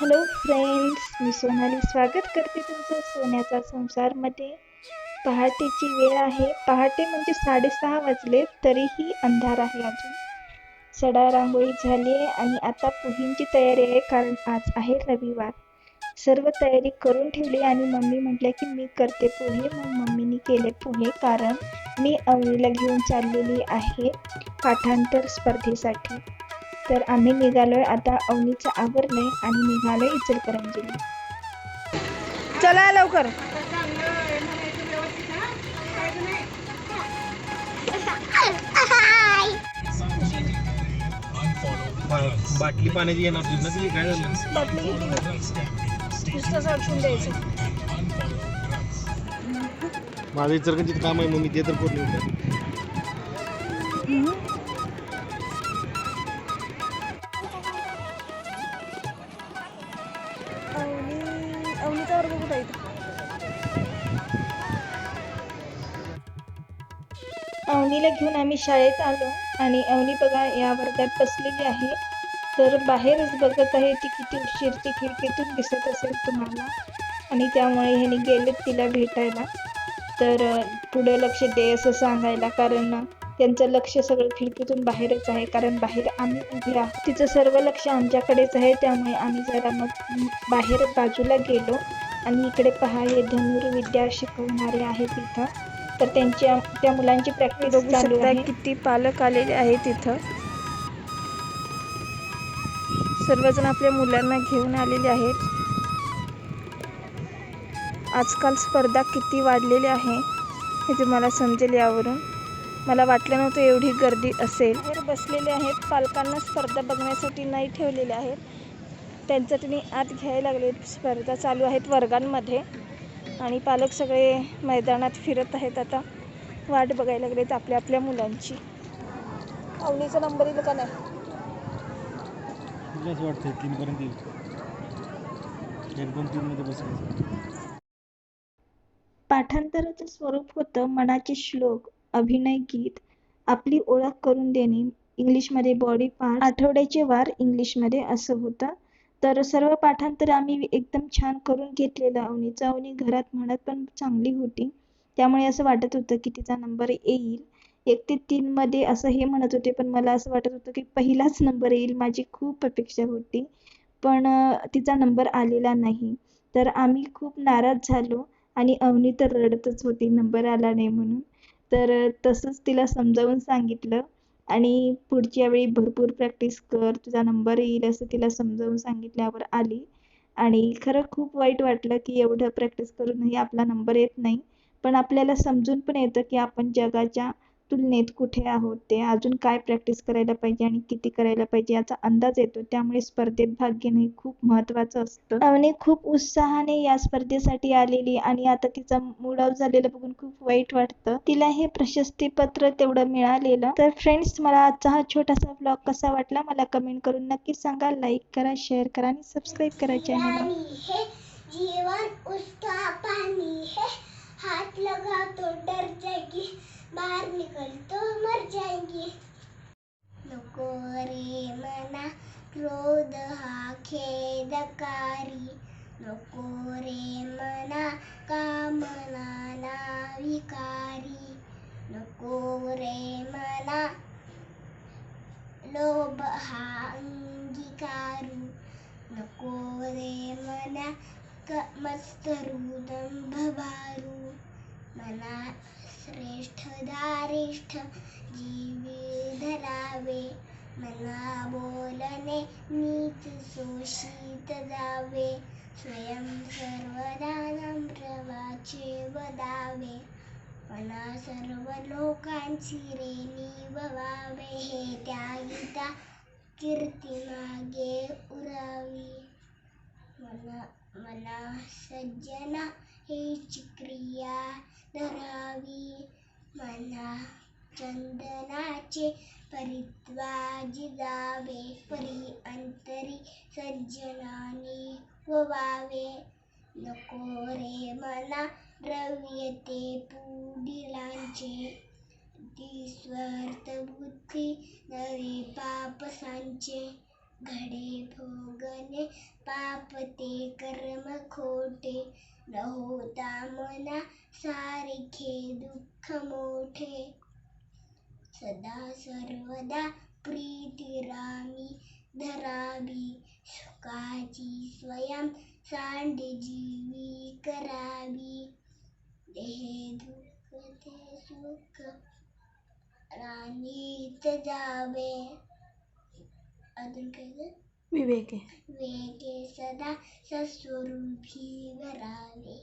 Hello friends मी सोनाली. स्वागत करते तुमचं सोन्याचा संसारमध्ये. पहाटेची वेळ आहे. पहाटे म्हणजे साडेसहा वाजले तरीही अंधार आहे अजून. सडा रांगोळी झाली आहे आणि आता पोहींची तयारी आहे कारण आज आहे रविवार. सर्व तयारी करून ठेवली आणि मम्मी म्हटल्या की मी करते पोहे. मग मम्मीने केले पोहे कारण मी अवनीला घेऊन चाललेली आहे पाठांतर स्पर्धेसाठी. तर आम्ही निघालोय. आता अवनीचं आवरलंय आणि निघालोय इचलकरंजीला. चला लवकर. बाटली पाण्याची येणार होती ना ती काय झालं? बाटली घेतली द्यायचं. माझं इचरकंचित काम आहे मग मी ते तर पूर्ण अवनीचा बघू ताई. अवनीला घेऊन आम्ही शाळेत आलो आणि अवनी बघा या वर्गात बसलेली आहे. तर बाहेरच बघत आहे ती किती उशीर ती खिडकीतून दिसत असेल तुम्हाला. आणि त्यामुळे ह्याने गेलेत तिला भेटायला. तर पुढे लक्ष दे असं सांगायला कारण त्यांचं लक्ष सगळं खिडकीतून बाहेरच आहे. कारण बाहेर आम्ही उभे आहोत. तिचं सर्व लक्ष आमच्याकडेच आहे. त्यामुळे आम्ही जरा मग बाहेर बाजूला गेलो. आणि इकडे पहा हे धनुर्विद्या शिकवणारे आहेत इथं. तर त्यांच्या त्या मुलांची प्रॅक्टिस बघू चालू शकता आहे. किती पालक आलेले आहेत इथं. सर्वजण आपल्या मुलांना घेऊन आलेले आहेत. आजकाल स्पर्धा किती वाढलेली आहे हे तुम्हाला समजेल यावरून. मला वाटलं नव्हतं एवढी गर्दी असेल. बसलेले आहेत पालकांना स्पर्धा बघण्यासाठी नाही ठेवलेले आहेत. त्यांचं त्यांनी आत घ्यायला लागले स्पर्धा चालू आहेत वर्गांमध्ये. आणि पालक सगळे मैदानात फिरत आहेत. आता वाट बघायला लागलेत आपल्या आपल्या मुलांची. अवनीचा नंबर येईल का नाही? तुला असं वाटतंय तीन पर्यंत येईल. एक दोन तीन मध्ये बसायचं पाठांतराचं स्वरूप होतं मनाचे श्लोक अभिनय गीत आपली ओळख करून देणे इंग्लिशमध्ये बॉडी पार्ट आठवड्याचे वार इंग्लिशमध्ये असं होतं. तर सर्व पाठांतर आम्ही एकदम छान करून घेतलेलं. अवनीचं अवनी घरात म्हणत पण चांगली होती. त्यामुळे असं वाटत होतं की तिचा नंबर येईल. एक ते तीनमध्ये असं हे म्हणत होते पण मला असं वाटत होतं की पहिलाच नंबर येईल. माझी खूप अपेक्षा होती. पण तिचा नंबर आलेला नाही. तर आम्ही खूप नाराज झालो आणि अवनी तर रडतच होती नंबर आला नाही म्हणून. तर तसंच तिला समजावून सांगितलं. आणि पुढच्या वेळी भरपूर प्रॅक्टिस कर तुझा नंबर येईल असं तिला समजावून सांगितल्यावर आली. आणि खरं खूप वाईट वाटलं की एवढं प्रॅक्टिस करूनही आपला नंबर येत नाही. पण आपल्याला समजून पण येतं की आपण जगाच्या तुलनेत कुठे आहोत ते अजून काय प्रॅक्टिस करायला पाहिजे आणि किती करायला पाहिजे याचा अंदाज येतो. त्यामुळे स्पर्धेत भाग घेणं हे खूप महत्त्वाचं असतं. अवनी खूप उत्साहाने या स्पर्धेसाठी आलेली आणि आता तिचा मूड ऑफ झालेलं बघून खूप वाईट वाटतं. तिला हे प्रशस्तीपत्र तेवढं मिळालेलं. तर फ्रेंड्स मला आजचा हा छोटासा ब्लॉग कसा वाटला मला कमेंट करून नक्की सांगा. लाईक करा शेअर करा आणि सबस्क्राईब करा है जीवन उसका पानी है. हाथ लगा तो डर जाएगी. बाहर निकल तो मर जाएंगे नको रे मना क्रोध हा खेदकारी. नको रे मना कामना ना विकारी नको रे मना लोभ हा अंगीकारू. नको रे मना क मस्तरू दंभ भारू मना श्रेष्ठ दारिष्ठ जीवी धरावे मना बोलणे नीत शोषित जावे स्वयं सर्वदानं प्रवाचे वदावे मना सर्व लोकांची रेणी ववावे हे त्यागिता कीर्ती मागे उरावी मला मला सज्जना हेची क्रिया धरावी. मला चंदनाचे परित्वाजी जावे. परी अंतरी सज्जनाने ववावे नको रे मला द्रव्य ते पुढिलांचे ती स्वार्थ बुद्धी नवे पाप सांचे. घडे भोगणे पाप ते कर्म खोटे. न होता मना सारखे दुःख मोठे. सदा सर्वदा प्रीती रामी धरावी. सुखाची स्वयं सांड जीवी करावी. देहे दुःख ते सुख राणीत जावे. अजून काय ग? विवेक आहे. वेगे सदा सस्वरूपी भरावे